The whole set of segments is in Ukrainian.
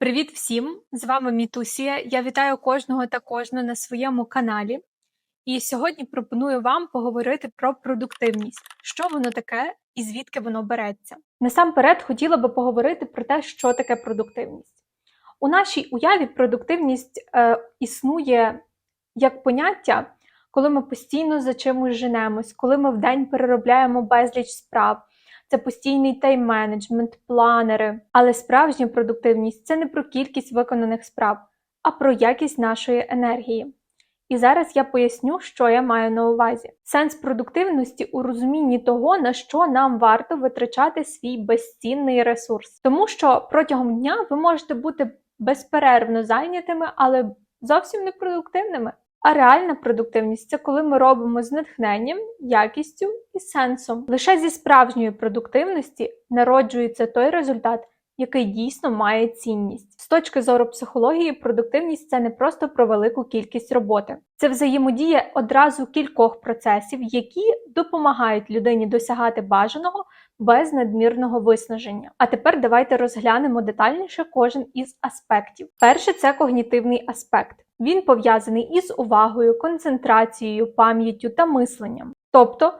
Привіт всім! З вами Мітусія. Я вітаю кожного та кожну на своєму каналі. І сьогодні пропоную вам поговорити про продуктивність, що воно таке і звідки воно береться. Насамперед хотіла би поговорити про те, що таке продуктивність. У нашій уяві продуктивність е, існує як поняття, коли ми постійно за чимось женемось, коли ми в день переробляємо безліч справ. Це постійний тайм-менеджмент, планери. Але справжня продуктивність це не про кількість виконаних справ, а про якість нашої енергії. І зараз я поясню, що я маю на увазі. Сенс продуктивності у розумінні того, на що нам варто витрачати свій безцінний ресурс. Тому що протягом дня ви можете бути безперервно зайнятими, але зовсім не продуктивними. А реальна продуктивність це коли ми робимо з натхненням, якістю і сенсом. Лише зі справжньої продуктивності народжується той результат, який дійсно має цінність. З точки зору психології, продуктивність це не просто про велику кількість роботи, це взаємодія одразу кількох процесів, які допомагають людині досягати бажаного без надмірного виснаження. А тепер давайте розглянемо детальніше кожен із аспектів. Перше це когнітивний аспект. Він пов'язаний із увагою, концентрацією, пам'яттю та мисленням. Тобто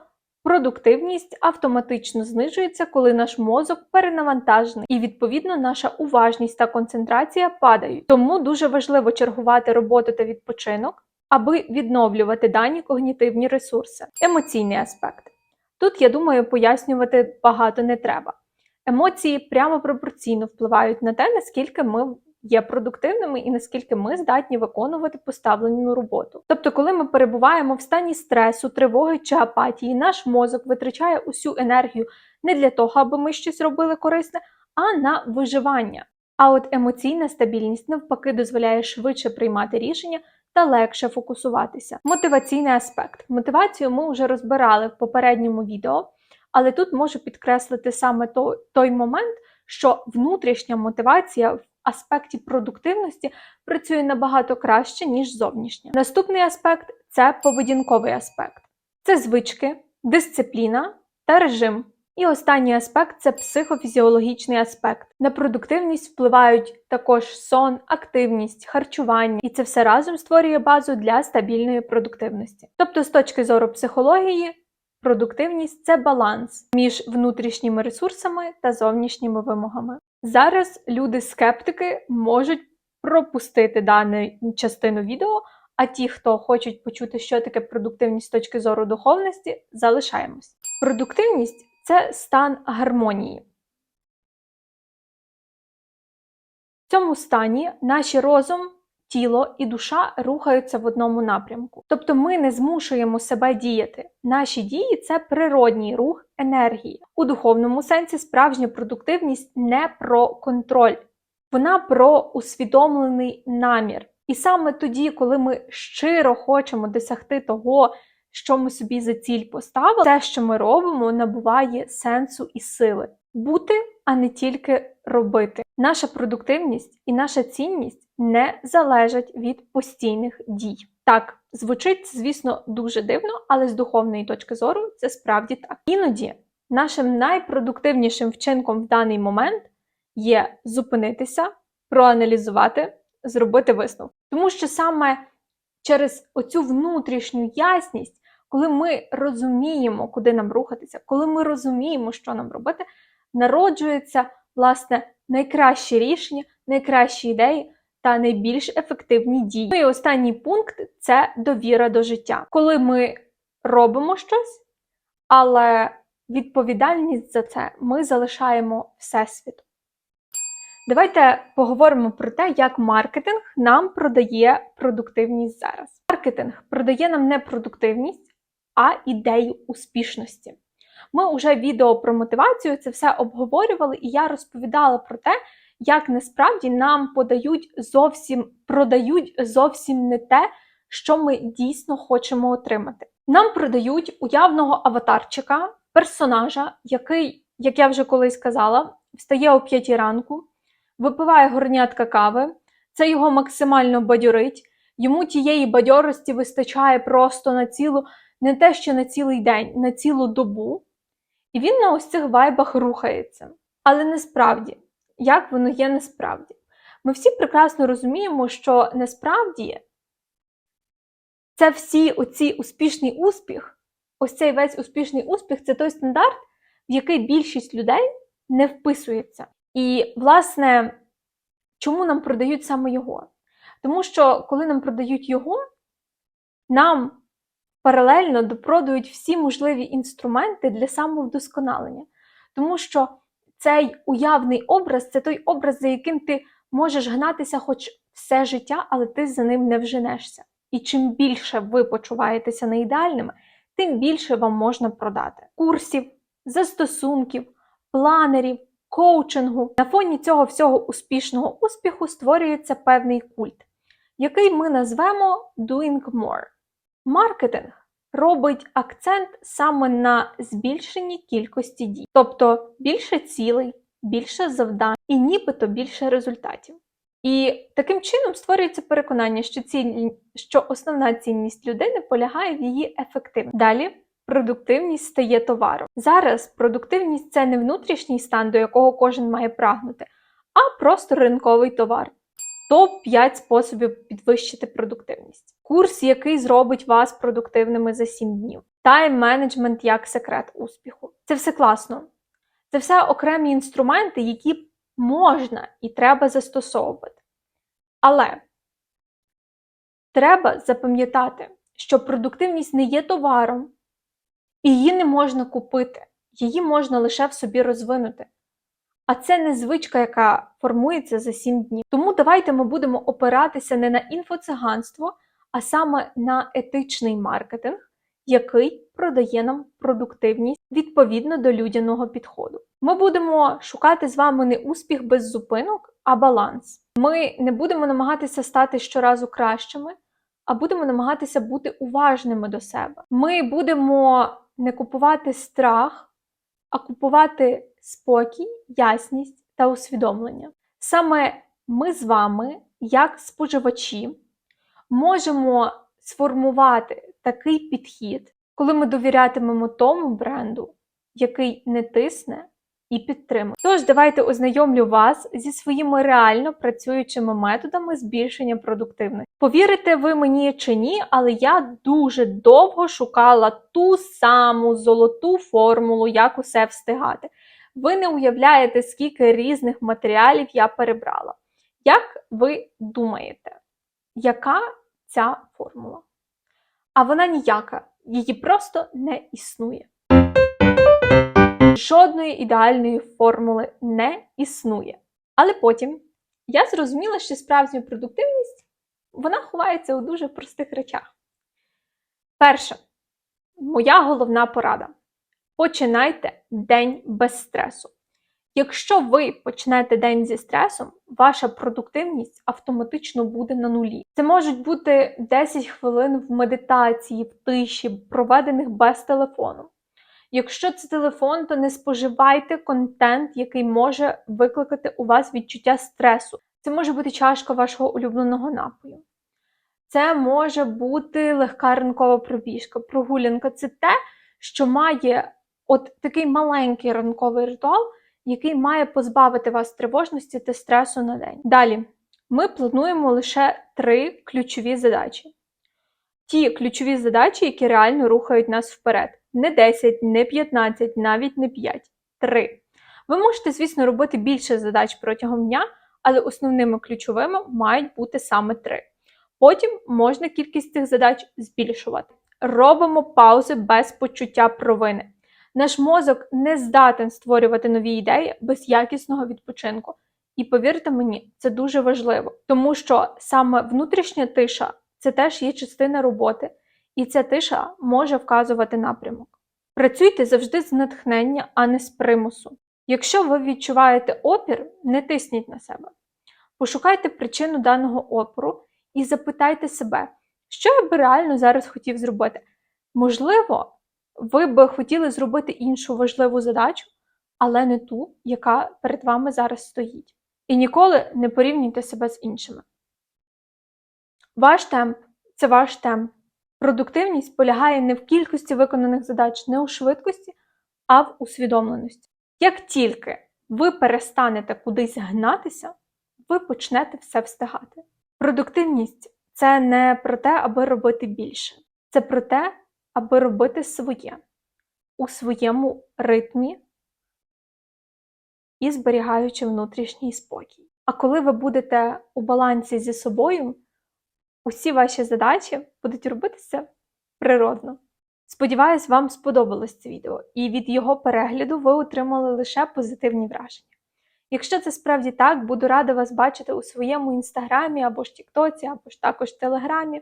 продуктивність автоматично знижується, коли наш мозок перенавантажений, і відповідно наша уважність та концентрація падають. Тому дуже важливо чергувати роботу та відпочинок, аби відновлювати дані когнітивні ресурси. Емоційний аспект. Тут, я думаю, пояснювати багато не треба. Емоції прямо пропорційно впливають на те, наскільки ми є продуктивними і наскільки ми здатні виконувати поставлену роботу. Тобто, коли ми перебуваємо в стані стресу, тривоги чи апатії, наш мозок витрачає усю енергію не для того, аби ми щось робили корисне, а на виживання. А от емоційна стабільність навпаки дозволяє швидше приймати рішення та легше фокусуватися. Мотиваційний аспект. Мотивацію ми вже розбирали в попередньому відео, але тут можу підкреслити саме той момент, що внутрішня мотивація аспекті продуктивності працює набагато краще, ніж зовнішня. Наступний аспект це поведінковий аспект. Це звички, дисципліна та режим. І останній аспект це психофізіологічний аспект. На продуктивність впливають також сон, активність, харчування, і це все разом створює базу для стабільної продуктивності. Тобто, з точки зору психології, продуктивність це баланс між внутрішніми ресурсами та зовнішніми вимогами. Зараз люди-скептики можуть пропустити дану частину відео, а ті, хто хочуть почути, що таке продуктивність з точки зору духовності, залишаємось. Продуктивність це стан гармонії. В цьому стані наші розум, тіло і душа рухаються в одному напрямку. Тобто ми не змушуємо себе діяти. Наші дії це природній рух енергії. У духовному сенсі справжня продуктивність не про контроль, вона про усвідомлений намір. І саме тоді, коли ми щиро хочемо досягти того, що ми собі за ціль поставили, те, що ми робимо, набуває сенсу і сили бути, а не тільки робити. Наша продуктивність і наша цінність не залежать від постійних дій. Так, звучить, звісно, дуже дивно, але з духовної точки зору це справді так. Іноді нашим найпродуктивнішим вчинком в даний момент є зупинитися, проаналізувати, зробити висновок. Тому що саме через оцю внутрішню ясність, коли ми розуміємо, куди нам рухатися, коли ми розуміємо, що нам робити, народжується власне найкраще рішення, найкращі ідеї та найбільш ефективні дії. Ну і останній пункт це довіра до життя. Коли ми робимо щось, але відповідальність за це ми залишаємо всесвіту. Давайте поговоримо про те, як маркетинг нам продає продуктивність зараз. Маркетинг продає нам не продуктивність, а ідею успішності. Ми вже відео про мотивацію це все обговорювали, і я розповідала про те, як насправді нам подають зовсім продають зовсім не те, що ми дійсно хочемо отримати. Нам продають уявного аватарчика, персонажа, який, як я вже колись казала, встає о 5 ранку, випиває горнятка кави, це його максимально бадьорить, йому тієї бадьорості вистачає просто на цілу, не те, що на цілий день, на цілу добу. І він на ось цих вайбах рухається. Але насправді, як воно є насправді? Ми всі прекрасно розуміємо, що насправді це всі оці успішний успіх, ось цей весь успішний успіх це той стандарт, в який більшість людей не вписується. І, власне, чому нам продають саме його? Тому що, коли нам продають його, нам паралельно допродають всі можливі інструменти для самовдосконалення. Тому що цей уявний образ це той образ, за яким ти можеш гнатися хоч все життя, але ти за ним не вженешся. І чим більше ви почуваєтеся неідеальними, тим більше вам можна продати курсів, застосунків, планерів, коучингу. На фоні цього всього успішного успіху створюється певний культ, який ми назвемо Doing More. Маркетинг робить акцент саме на збільшенні кількості дій, тобто більше цілей, більше завдань і нібито більше результатів. І таким чином створюється переконання, що ціль, що основна цінність людини полягає в її ефективності. Далі продуктивність стає товаром. Зараз продуктивність це не внутрішній стан, до якого кожен має прагнути, а просто ринковий товар. Топ-5 способів підвищити продуктивність. Курс, який зробить вас продуктивними за 7 днів. Тайм-менеджмент як секрет успіху. Це все класно. Це все окремі інструменти, які можна і треба застосовувати. Але треба запам'ятати, що продуктивність не є товаром, і її не можна купити, її можна лише в собі розвинути. А це не звичка, яка формується за 7 днів. Тому давайте ми будемо опиратися не на інфоциганство, а саме на етичний маркетинг, який продає нам продуктивність відповідно до людяного підходу. Ми будемо шукати з вами не успіх без зупинок, а баланс. Ми не будемо намагатися стати щоразу кращими, а будемо намагатися бути уважними до себе. Ми будемо не купувати страх, а купувати спокій, ясність та усвідомлення. Саме ми з вами, як споживачі, можемо сформувати такий підхід, коли ми довірятимемо тому бренду, який не тисне і підтримує. Тож, давайте ознайомлю вас зі своїми реально працюючими методами збільшення продуктивності. Повірите ви мені чи ні, але я дуже довго шукала ту саму золоту формулу, як усе встигати. Ви не уявляєте, скільки різних матеріалів я перебрала. Як ви думаєте, яка ця формула? А вона ніяка, її просто не існує. Жодної ідеальної формули не існує. Але потім я зрозуміла, що справжня продуктивність вона ховається у дуже простих речах. Перше, моя головна порада. Починайте день без стресу. Якщо ви почнете день зі стресом, ваша продуктивність автоматично буде на нулі. Це можуть бути 10 хвилин в медитації, в тиші, проведених без телефону. Якщо це телефон, то не споживайте контент, який може викликати у вас відчуття стресу. Це може бути чашка вашого улюбленого напою. Це може бути легка ранкова пробіжка, прогулянка. Це те, що має от такий маленький ранковий ритуал, який має позбавити вас тривожності та стресу на день. Далі ми плануємо лише три ключові задачі. Ті ключові задачі, які реально рухають нас вперед. Не 10, не 15, навіть не 5. 3. Ви можете, звісно, робити більше задач протягом дня, але основними ключовими мають бути саме 3. Потім можна кількість цих задач збільшувати. Робимо паузи без почуття провини. Наш мозок не здатен створювати нові ідеї без якісного відпочинку. І повірте мені, це дуже важливо, тому що саме внутрішня тиша це теж є частина роботи, і ця тиша може вказувати напрямок. Працюйте завжди з натхнення, а не з примусу. Якщо ви відчуваєте опір, не тисніть на себе. Пошукайте причину даного опору і запитайте себе, що я би реально зараз хотів зробити. Можливо, ви би хотіли зробити іншу важливу задачу, але не ту, яка перед вами зараз стоїть. І ніколи не порівнюйте себе з іншими. Ваш темп це ваш темп. Продуктивність полягає не в кількості виконаних задач, не у швидкості, а в усвідомленості. Як тільки ви перестанете кудись гнатися, ви почнете все встигати. Продуктивність це не про те, аби робити більше, це про те, аби робити своє у своєму ритмі і зберігаючи внутрішній спокій. А коли ви будете у балансі зі собою, усі ваші задачі будуть робитися природно. Сподіваюсь, вам сподобалось це відео, і від його перегляду ви отримали лише позитивні враження. Якщо це справді так, буду рада вас бачити у своєму інстаграмі або ж Тіктоці, або ж також Телеграмі.